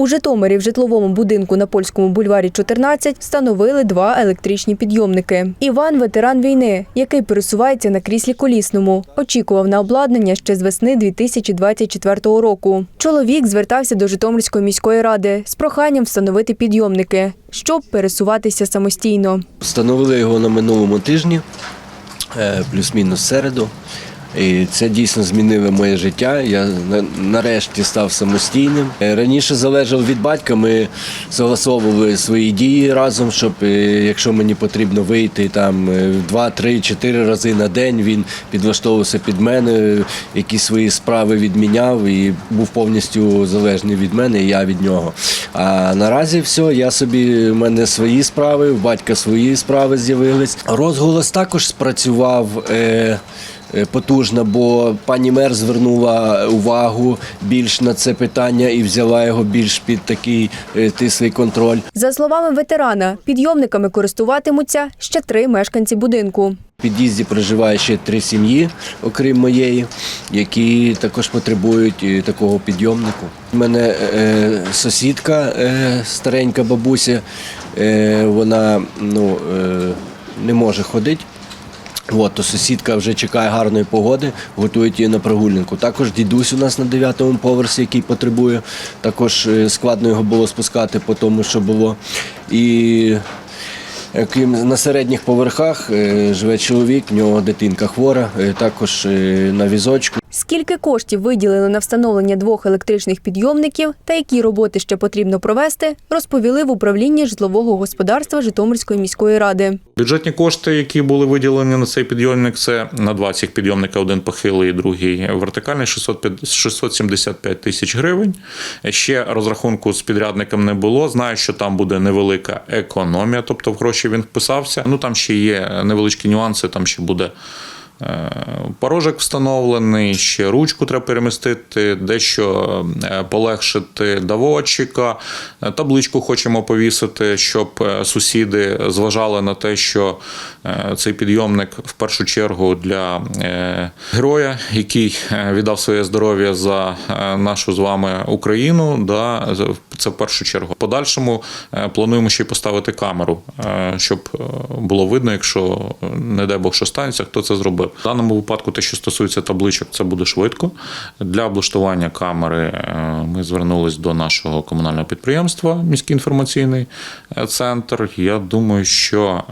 У Житомирі в житловому будинку на польському бульварі 14 встановили два електричні підйомники. Іван ветеран війни, який пересувається на кріслі колісному, очікував на обладнання ще з весни 2024 року. Чоловік звертався до Житомирської міської ради з проханням встановити підйомники, щоб пересуватися самостійно. Встановили його на минулому тижні, е, плюс-мінус середу. І це дійсно змінило моє життя. Я нарешті став самостійним. Е, Раніше залежав від батька. Ми согласовували свої дії разом, щоб е, якщо мені потрібно вийти там е, два, три, чотири рази на день, він підлаштовувався під мене, якісь свої справи відміняв і був повністю залежний від мене, і я від нього. А наразі все, я собі в мене свої справи, в батька свої справи з'явились. Розголос також спрацював. Е, Потужно, бо пані мер звернула увагу більш на це питання і взяла його більш під такий е, тислий контроль. За словами ветерана, підйомниками користуватимуться ще три мешканці будинку. В під'їзді проживає ще три сім'ї, окрім моєї, які також потребують е, такого підйомнику. У мене е, сусідка, е, старенька бабуся, е, вона ну, е, не може ходити. От, то сусідка вже чекає гарної погоди, готують її на прогулянку. Також дідусь у нас на 9-му поверсі, який потребує. Також е, складно його було спускати по тому, що було. І е, крім на середніх поверхах е, живе чоловік, в нього дитинка хвора, також на візочку. Скільки коштів виділили на встановлення двох електричних підйомників та які роботи ще потрібно провести, розповіли в управлінні житлового господарства Житомирської міської ради. Бюджетні кошти, які були виділені на цей підйомник, це на два цих підйомника, один похилий, другий вертикальний, 605 675 тисяч гривень. Ще розрахунку з підрядником не було. Знаю, що там буде невелика економія, тобто в гроші він вписався. Ну там ще є невеличкі нюанси, там ще буде. Е, Порожок встановлений, ще ручку треба перемістити, дещо е, полегшити давочика. Е, Табличку хочемо повісити, щоб сусіди зважали на те, що цей підйомник в першу чергу для героя, який віддав своє здоров'я за нашу з вами Україну. Да, це в першу чергу. В подальшому е, плануємо ще й поставити камеру, е, щоб е, було видно, якщо не дай Бог що станеться, хто це зробив. В даному випадку, те, що стосується табличок, це буде швидко. Для облаштування камери ми звернулись до нашого комунального підприємства, міський інформаційний центр. Я думаю, що.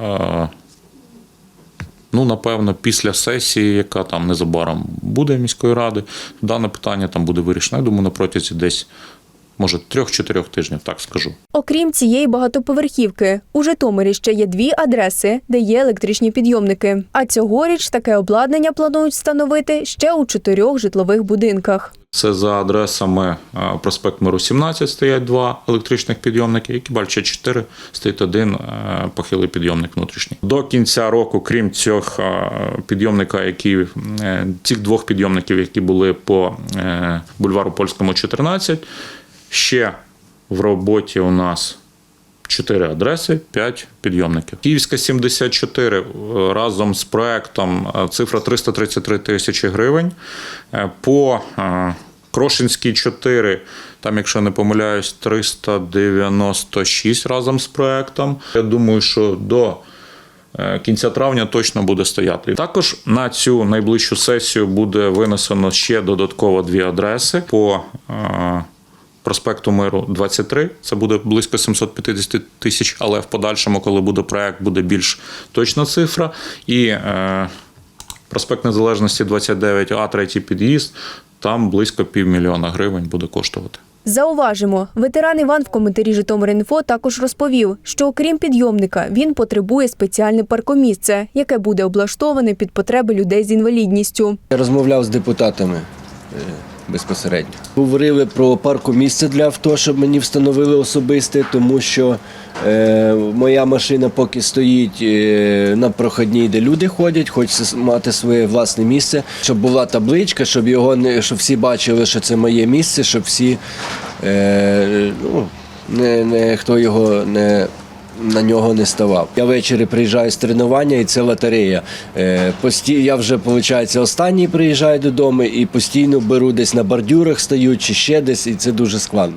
Ну, напевно, після сесії, яка там незабаром буде міської ради, дане питання там буде вирішено. Я думаю, на протязі десь, може, трьох-чотирьох тижнів, так скажу. Окрім цієї багатоповерхівки, у Житомирі ще є дві адреси, де є електричні підйомники. А цьогоріч таке обладнання планують встановити ще у чотирьох житлових будинках. Це за адресами е, проспект Миру 17 стоять два електричних підйомники, і Кібальча 4 стоїть один е, похилий підйомник внутрішній. До кінця року, крім цих е, підйомника, які цих двох підйомників, які були по бульвару Польському 14, ще в роботі у нас. Чотири адреси, п'ять підйомників. Київська 74 е, разом з проектом е, цифра 333 тисячі гривень. Е, По Крошинській 4, там, якщо не помиляюсь, 396 разом з проектом. Я думаю, що до кінця травня точно буде стояти. Також на цю найближчу сесію буде винесено ще додатково дві адреси по проспекту Миру 23. Це буде близько 750 тисяч, але в подальшому, коли буде проект, буде більш точна цифра. І е, проспект Незалежності 29, а третій під'їзд, там близько півмільйона гривень буде коштувати. Зауважимо, ветеран Іван в коментарі Житомир.Інфо також розповів, що окрім підйомника він потребує спеціальне паркомісце, яке буде облаштоване під потреби людей з інвалідністю. Я розмовляв з депутатами е, безпосередньо. Говорили про парку місце для авто, щоб мені встановили особисте, тому що е, моя машина поки стоїть е, на проходній, де люди ходять, хочеться мати своє власне місце, щоб була табличка, щоб його не щоб всі бачили, що це моє місце, щоб всі е, ну, не, не хто його не. На нього не ставав. Я ввечері приїжджаю з тренування, і це лотерея. Е. Я вже, виходить, останній приїжджаю додому і постійно беру десь на бордюрах стаю чи ще десь, і це дуже складно.